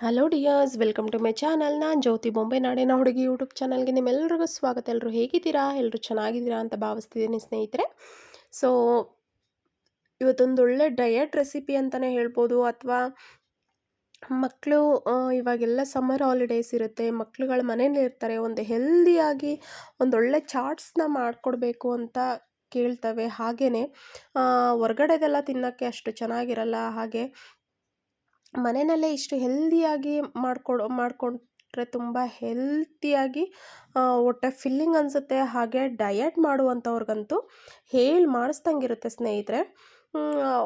Hello dears welcome to my channel ನಾನು ಜ್ಯೋತಿ ಬೊಂಬೆ. ನಾಡಿನ ಹುಡುಗಿ ಯೂಟ್ಯೂಬ್ ಚಾನಲ್ಗೆ ನಿಮ್ಮೆಲ್ಲರಿಗೂ ಸ್ವಾಗತ. ಎಲ್ಲರೂ ಹೇಗಿದ್ದೀರಾ? ಎಲ್ಲರೂ ಚೆನ್ನಾಗಿದ್ದೀರಾ ಅಂತ ಭಾವಿಸ್ತಿದ್ದೀನಿ ಸ್ನೇಹಿತರೆ. ಸೊ ಇವತ್ತೊಂದು ಒಳ್ಳೆ ಡಯಟ್ ರೆಸಿಪಿ ಅಂತಲೇ ಹೇಳ್ಬೋದು. ಅಥವಾ ಮಕ್ಕಳು ಇವಾಗೆಲ್ಲ ಸಮ್ಮರ್ ಹಾಲಿಡೇಸ್ ಇರುತ್ತೆ. ಮಕ್ಕಳುಗಳ ಮನೇಲಿ ಇರ್ತಾರೆ. ಒಂದು ಹೆಲ್ದಿಯಾಗಿ ಒಂದೊಳ್ಳೆ ಚಾಟ್ಸ್ನ ಮಾಡಿಕೊಡ್ಬೇಕು ಅಂತ ಕೇಳ್ತವೆ. ಹಾಗೆಯೇ ಹೊರಗಡೆದೆಲ್ಲ ತಿನ್ನೋಕ್ಕೆ ಅಷ್ಟು ಚೆನ್ನಾಗಿರಲ್ಲ. ಹಾಗೆ ಮನೆಯಲ್ಲೇ ಇಷ್ಟು ಹೆಲ್ದಿಯಾಗಿ ಮಾಡ್ಕೊಡು, ಮಾಡಿಕೊಂಡ್ರೆ ತುಂಬ ಹೆಲ್ತಿಯಾಗಿ ಹೊಟ್ಟೆ ಫಿಲ್ಲಿಂಗ್ ಅನಿಸುತ್ತೆ. ಹಾಗೆ ಡಯಟ್ ಮಾಡುವಂಥವ್ರಿಗಂತೂ ಹೇಳಿ ಮಾಡಿಸ್ದಂಗಿರುತ್ತೆ ಸ್ನೇಹಿತರೆ.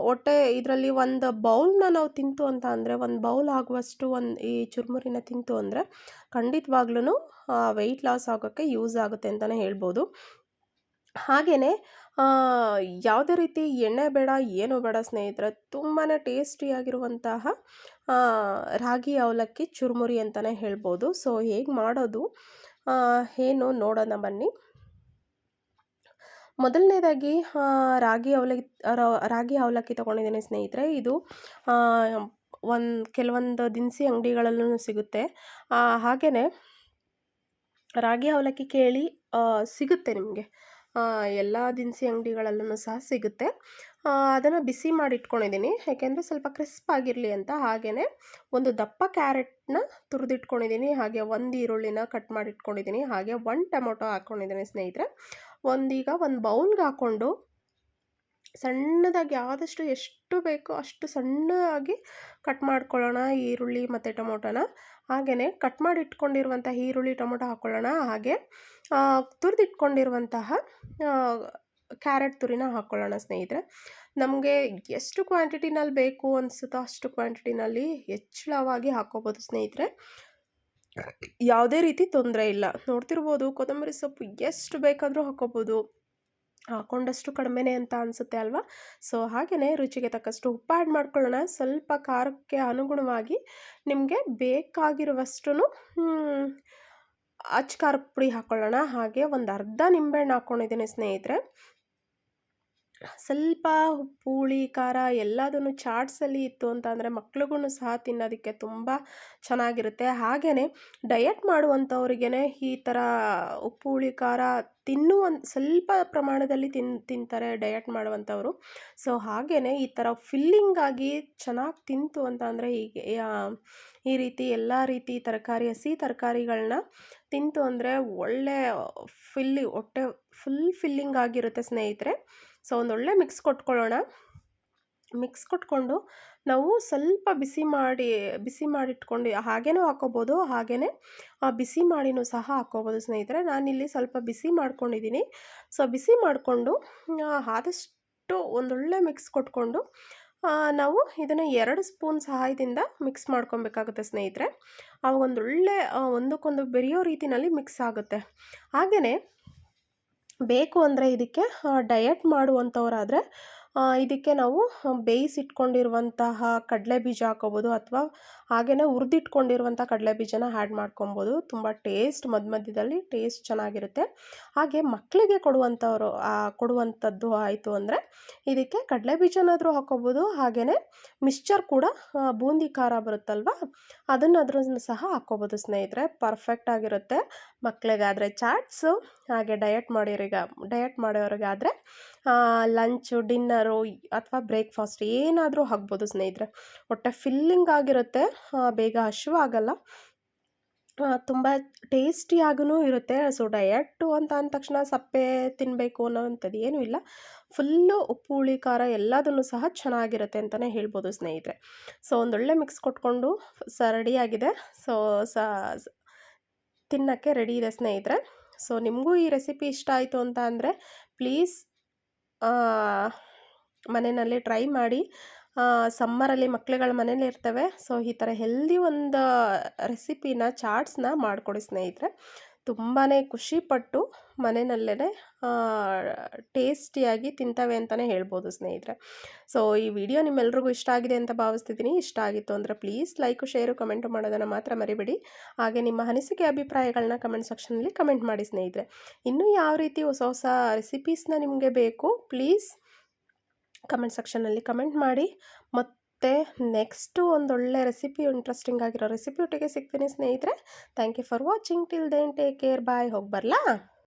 ಹೊಟ್ಟೆ ಇದರಲ್ಲಿ ಒಂದು ಬೌಲ್ನ ನಾವು ತಿಂತು ಅಂತ ಅಂದರೆ, ಒಂದು ಬೌಲ್ ಆಗುವಷ್ಟು ಒಂದು ಈ ಚುರುಮುರಿನ ತಿಂತು ಅಂದರೆ ಖಂಡಿತವಾಗ್ಲೂ ವೆಯ್ಟ್ ಲಾಸ್ ಆಗೋಕ್ಕೆ ಯೂಸ್ ಆಗುತ್ತೆ ಅಂತಲೇ ಹೇಳ್ಬೋದು. ಹಾಗೆಯೇ ಯಾವುದೇ ರೀತಿ ಎಣ್ಣೆ ಬೇಡ, ಏನೂ ಬೇಡ ಸ್ನೇಹಿತರೆ ತುಂಬಾ ಟೇಸ್ಟಿಯಾಗಿರುವಂತಹ ರಾಗಿ ಅವಲಕ್ಕಿ ಚುರುಮುರಿ ಅಂತಲೇ ಹೇಳ್ಬೋದು. ಸೊ, ಹೇಗೆ ಮಾಡೋದು? ಏನು ನೋಡೋಣ ಬನ್ನಿ. ಮೊದಲನೇದಾಗಿ ರಾಗಿ ಅವಲಕ್ಕಿ ರಾಗಿ ಅವಲಕ್ಕಿ ತೊಗೊಂಡಿದ್ದೀನಿ ಸ್ನೇಹಿತರೆ. ಇದು ಒಂದು, ಕೆಲವೊಂದು ದಿನಸಿ ಅಂಗಡಿಗಳಲ್ಲೂ ಸಿಗುತ್ತೆ. ಹಾಗೆಯೇ ರಾಗಿ ಅವಲಕ್ಕಿ ಕೇಳಿ ಸಿಗುತ್ತೆ ನಿಮಗೆ. ಎಲ್ಲ ದಿನಸಿ ಅಂಗಡಿಗಳಲ್ಲೂ ಸಹ ಸಿಗುತ್ತೆ. ಅದನ್ನು ಬಿಸಿ ಮಾಡಿ ಇಟ್ಕೊಂಡಿದ್ದೀನಿ ಯಾಕೆಂದರೆ ಸ್ವಲ್ಪ ಕ್ರಿಸ್ಪ್ ಆಗಿರಲಿ ಅಂತ ಹಾಗೆಯೇ ಒಂದು ದಪ್ಪ ಕ್ಯಾರೆಟ್ನ ತುರಿದಿಟ್ಕೊಂಡಿದ್ದೀನಿ ಹಾಗೆ ಒಂದು ಈರುಳ್ಳಿನ ಕಟ್ ಮಾಡಿ ಇಟ್ಕೊಂಡಿದ್ದೀನಿ ಹಾಗೆ ಒಂದು ಟೊಮೊಟೊ ಹಾಕ್ಕೊಂಡಿದ್ದೀನಿ ಸ್ನೇಹಿತರೆ. ಒಂದೀಗ ಒಂದು ಬೌಲ್ಗೆ ಹಾಕ್ಕೊಂಡು ಸಣ್ಣದಾಗಿ ಆದಷ್ಟು ಎಷ್ಟು ಬೇಕೋ ಅಷ್ಟು ಸಣ್ಣದಾಗಿ ಕಟ್ ಮಾಡ್ಕೊಳ್ಳೋಣ ಈರುಳ್ಳಿ ಮತ್ತು ಟೊಮೊಟೊನ. ಹಾಗೆಯೇ ಕಟ್ ಮಾಡಿ ಇಟ್ಕೊಂಡಿರುವಂಥ ಈರುಳ್ಳಿ, ಟೊಮೊಟೊ ಹಾಕ್ಕೊಳ್ಳೋಣ ಹಾಗೆ ತುರಿದಿಟ್ಕೊಂಡಿರುವಂತಹ ಕ್ಯಾರೆಟ್ ತುರಿನ ಹಾಕ್ಕೊಳ್ಳೋಣ ಸ್ನೇಹಿತರೆ. ನಮಗೆ ಎಷ್ಟು ಕ್ವಾಂಟಿಟಿನಲ್ಲಿ ಬೇಕು ಅನಿಸುತ್ತೋ ಅಷ್ಟು ಕ್ವಾಂಟಿಟಿನಲ್ಲಿ ಹೆಚ್ಚಳವಾಗಿ ಹಾಕ್ಕೋಬೋದು ಸ್ನೇಹಿತರೆ. ಯಾವುದೇ ರೀತಿ ತೊಂದರೆ ಇಲ್ಲ. ನೋಡ್ತಿರ್ಬೋದು, ಕೊತ್ತಂಬರಿ ಸೊಪ್ಪು ಎಷ್ಟು ಬೇಕಾದರೂ ಹಾಕ್ಕೋಬೋದು. ಹಾಕೊಂಡಷ್ಟು ಕಡಿಮೆನೆ ಅಂತ ಅನಿಸುತ್ತೆ ಅಲ್ವಾ? ಸೊ ಹಾಗೆಯೇ ರುಚಿಗೆ ತಕ್ಕಷ್ಟು ಉಪ್ಪು ಆ್ಯಡ್ ಮಾಡ್ಕೊಳ್ಳೋಣ. ಸ್ವಲ್ಪ ಖಾರಕ್ಕೆ ಅನುಗುಣವಾಗಿ ನಿಮಗೆ ಬೇಕಾಗಿರುವಷ್ಟು ಅಚ್ಚ ಖಾರದ ಪುಡಿ ಹಾಕ್ಕೊಳ್ಳೋಣ ಹಾಗೆ ಒಂದು ಅರ್ಧ ನಿಂಬೆಹಣ್ಣು ಹಾಕ್ಕೊಂಡಿದ್ದೀನಿ ಸ್ನೇಹಿತರೆ. ಸ್ವಲ್ಪ ಉಪ್ಪು ಹುಳಿ ಖಾರ ಎಲ್ಲದನ್ನು ಚಾಟ್ಸಲ್ಲಿ ಇತ್ತು ಅಂತ ಅಂದರೆ ಮಕ್ಳಿಗೂ ಸಹ ತಿನ್ನೋದಕ್ಕೆ ತುಂಬ ಚೆನ್ನಾಗಿರುತ್ತೆ. ಹಾಗೆಯೇ ಡಯಟ್ ಮಾಡುವಂಥವ್ರಿಗೇ ಈ ಥರ ಉಪ್ಪು, ಹುಳಿ, ಖಾರ ತಿನ್ನುವ ಸ್ವಲ್ಪ ಪ್ರಮಾಣದಲ್ಲಿ ತಿನ್, ತಿಂತಾರೆ ಡಯಟ್ ಮಾಡುವಂಥವ್ರು. ಸೊ ಹಾಗೆಯೇ ಈ ಥರ ಫಿಲ್ಲಿಂಗಾಗಿ ಚೆನ್ನಾಗಿ ತಿಂತು ಅಂತ ಅಂದರೆ ಹೀಗೆ ಈ ರೀತಿ ಎಲ್ಲ ರೀತಿ ತರಕಾರಿ, ಹಸಿ ತರಕಾರಿಗಳನ್ನ ತಿಂತು ಅಂದರೆ ಒಳ್ಳೆ ಫಿಲ್ಲಿ ಹೊಟ್ಟೆ ಫುಲ್ ಫಿಲ್ಲಿಂಗ್ ಆಗಿರುತ್ತೆ ಸ್ನೇಹಿತರೆ. ಸೊ ಒಂದೊಳ್ಳೆ ಮಿಕ್ಸ್ ಕೊಟ್ಕೊಳ್ಳೋಣ. ಮಿಕ್ಸ್ ಕೊಟ್ಕೊಂಡು ನಾವು ಸ್ವಲ್ಪ ಬಿಸಿ ಮಾಡಿ, ಬಿಸಿ ಮಾಡಿಟ್ಕೊಂಡು, ಹಾಗೇನೂ ಹಾಕೋಬೋದು ಹಾಗೆಯೇ ಬಿಸಿ ಮಾಡಿನೂ ಸಹ ಹಾಕೋಬೋದು ಸ್ನೇಹಿತರೆ. ನಾನಿಲ್ಲಿ ಸ್ವಲ್ಪ ಬಿಸಿ ಮಾಡ್ಕೊಂಡಿದ್ದೀನಿ. ಸೊ ಬಿಸಿ ಮಾಡಿಕೊಂಡು ಆದಷ್ಟು ಒಂದೊಳ್ಳೆ ಮಿಕ್ಸ್ ಕೊಟ್ಕೊಂಡು ನಾವು ಇದನ್ನು ಎರಡು ಸ್ಪೂನ್ ಸಹಾಯದಿಂದ ಮಿಕ್ಸ್ ಮಾಡ್ಕೊಬೇಕಾಗುತ್ತೆ ಸ್ನೇಹಿತರೆ. ಆವಾಗ ಒಂದೊಳ್ಳೆ ಒಂದಕ್ಕೊಂದು ಬೆರೆಯೋ ರೀತಿಯಲ್ಲಿ ಮಿಕ್ಸ್ ಆಗುತ್ತೆ. ಹಾಗೆಯೇ ಬೇಕು ಅಂದರೆ ಇದಕ್ಕೆ ಡಯಟ್ ಮಾಡುವಂಥವರಾದರೆ ಇದಕ್ಕೆ ನಾವು ಬೇಯಿಸಿಟ್ಕೊಂಡಿರುವಂತಹ ಕಡಲೆ ಬೀಜ ಹಾಕೋಬೋದು ಅಥವಾ ಹಾಗೆಯೇ ಹುರಿದಿಟ್ಕೊಂಡಿರುವಂಥ ಕಡಲೆ ಬೀಜನ ಆ್ಯಡ್ ಮಾಡ್ಕೊಬೋದು. ತುಂಬ ಟೇಸ್ಟ್ ಮಧ್ಯ ಮಧ್ಯದಲ್ಲಿ ಟೇಸ್ಟ್ ಚೆನ್ನಾಗಿರುತ್ತೆ. ಹಾಗೆ ಮಕ್ಕಳಿಗೆ ಕೊಡುವಂಥವ್ರು ಕೊಡುವಂಥದ್ದು ಆಯಿತು ಅಂದರೆ ಇದಕ್ಕೆ ಕಡಲೆ ಬೀಜನಾದರೂ ಹಾಕೋಬೋದು. ಹಾಗೆಯೇ ಮಿಕ್ಸ್ಚರ್ ಕೂಡ ಬೂಂದಿ ಖಾರ ಬರುತ್ತಲ್ವ? ಅದನ್ನಾದ್ರೂ ಸಹ ಹಾಕ್ಕೋಬೋದು ಸ್ನೇಹಿತರೆ. ಪರ್ಫೆಕ್ಟ್ ಆಗಿರುತ್ತೆ ಮಕ್ಕಳಿಗಾದರೆ ಚಾಟ್ಸು ಹಾಗೆ ಡಯಟ್ ಮಾಡೋರಿಗೆ ಡಯಟ್ ಮಾಡೋರಿಗಾದರೆ ಲಂಚು ಡಿನ್ನರು ಅಥವಾ ಬ್ರೇಕ್ಫಾಸ್ಟ್ ಏನಾದರೂ ಆಗ್ಬೋದು ಸ್ನೇಹಿತರೆ. ಹೊಟ್ಟೆ ಫಿಲ್ಲಿಂಗ್ ಆಗಿರುತ್ತೆ. ಬೇಗ ಹಸಿವಾಗಲ್ಲ ತುಂಬ ಟೇಸ್ಟಿಯಾಗೂ ಇರುತ್ತೆ. ಸೊ, ಡಯಟ್ಟು ಅಂತ ಅಂದ ತಕ್ಷಣ ಸಪ್ಪೆ ತಿನ್ನಬೇಕು ಅನ್ನೋವಂಥದ್ದು ಏನೂ ಇಲ್ಲ. ಫುಲ್ಲು ಉಪ್ಪು, ಹುಳಿ, ಖಾರ ಎಲ್ಲದನ್ನು ಸಹ ಚೆನ್ನಾಗಿರುತ್ತೆ ಅಂತಲೇ ಹೇಳ್ಬೋದು ಸ್ನೇಹಿತರೆ. ಸೊ, ಒಂದೊಳ್ಳೆ ಮಿಕ್ಸ್ ಕೊಟ್ಕೊಂಡು ಸ, ರೆಡಿಯಾಗಿದೆ. ಸೊ, ಸ ತಿನ್ನೋಕ್ಕೆ ರೆಡಿ ಇದೆ ಸ್ನೇಹಿತರೆ. ಸೊ, ನಿಮಗೂ ಈ ರೆಸಿಪಿ ಇಷ್ಟ ಆಯಿತು ಅಂತ ಅಂದರೆ ಪ್ಲೀಸ್ ಮನೆಯಲ್ಲಿ ಟ್ರೈ ಮಾಡಿ ಸಮ್ಮರಲ್ಲಿ ಮಕ್ಳುಗಳ ಮನೇಲಿ ಇರ್ತವೆ. ಸೊ, ಈ ಥರ ಹೆಲ್ದಿ ಒಂದು ರೆಸಿಪಿನ, ಚಾಟ್ಸ್ನ ಮಾಡಿಕೊಡಿ ಸ್ನೇಹಿತರೆ. ತುಂಬಾ ಖುಷಿಪಟ್ಟು ಮನೆಯಲ್ಲೇ ಟೇಸ್ಟಿಯಾಗಿ ತಿಂತವೆ ಅಂತಲೇ ಹೇಳ್ಬೋದು ಸ್ನೇಹಿತರೆ. ಸೊ, ಈ ವಿಡಿಯೋ ನಿಮ್ಮೆಲ್ರಿಗೂ ಇಷ್ಟ ಆಗಿದೆ ಅಂತ ಭಾವಿಸ್ತಿದ್ದೀನಿ. ಇಷ್ಟ ಆಗಿತ್ತು ಅಂದರೆ ಪ್ಲೀಸ್ ಲೈಕು, ಶೇರು, ಕಮೆಂಟು ಮಾಡೋದನ್ನು ಮಾತ್ರ ಮರಿಬೇಡಿ. ಹಾಗೆ ನಿಮ್ಮ ಅನಿಸಿಕೆ ಅಭಿಪ್ರಾಯಗಳನ್ನ ಕಮೆಂಟ್ ಸೆಕ್ಷನಲ್ಲಿ ಕಮೆಂಟ್ ಮಾಡಿ ಸ್ನೇಹಿತರೆ. ಇನ್ನೂ ಯಾವ ರೀತಿ ಹೊಸ ಹೊಸ ರೆಸಿಪೀಸ್ನ ನಿಮಗೆ ಬೇಕು, ಪ್ಲೀಸ್ ಕಮೆಂಟ್ ಸೆಕ್ಷನಲ್ಲಿ ಕಮೆಂಟ್ ಮಾಡಿ. ಮತ್ತು ನೆಕ್ಸ್ಟು ಒಂದೊಳ್ಳೆ ರೆಸಿಪಿ ಇಂಟ್ರೆಸ್ಟಿಂಗ್ ಆಗಿರೋ ರೆಸಿಪಿ ಒಟ್ಟಿಗೆ ಸಿಗ್ತೀನಿ ಸ್ನೇಹಿತರೆ. Thank you for watching till then take care bye ಹೋಗಿ ಬರಲಾ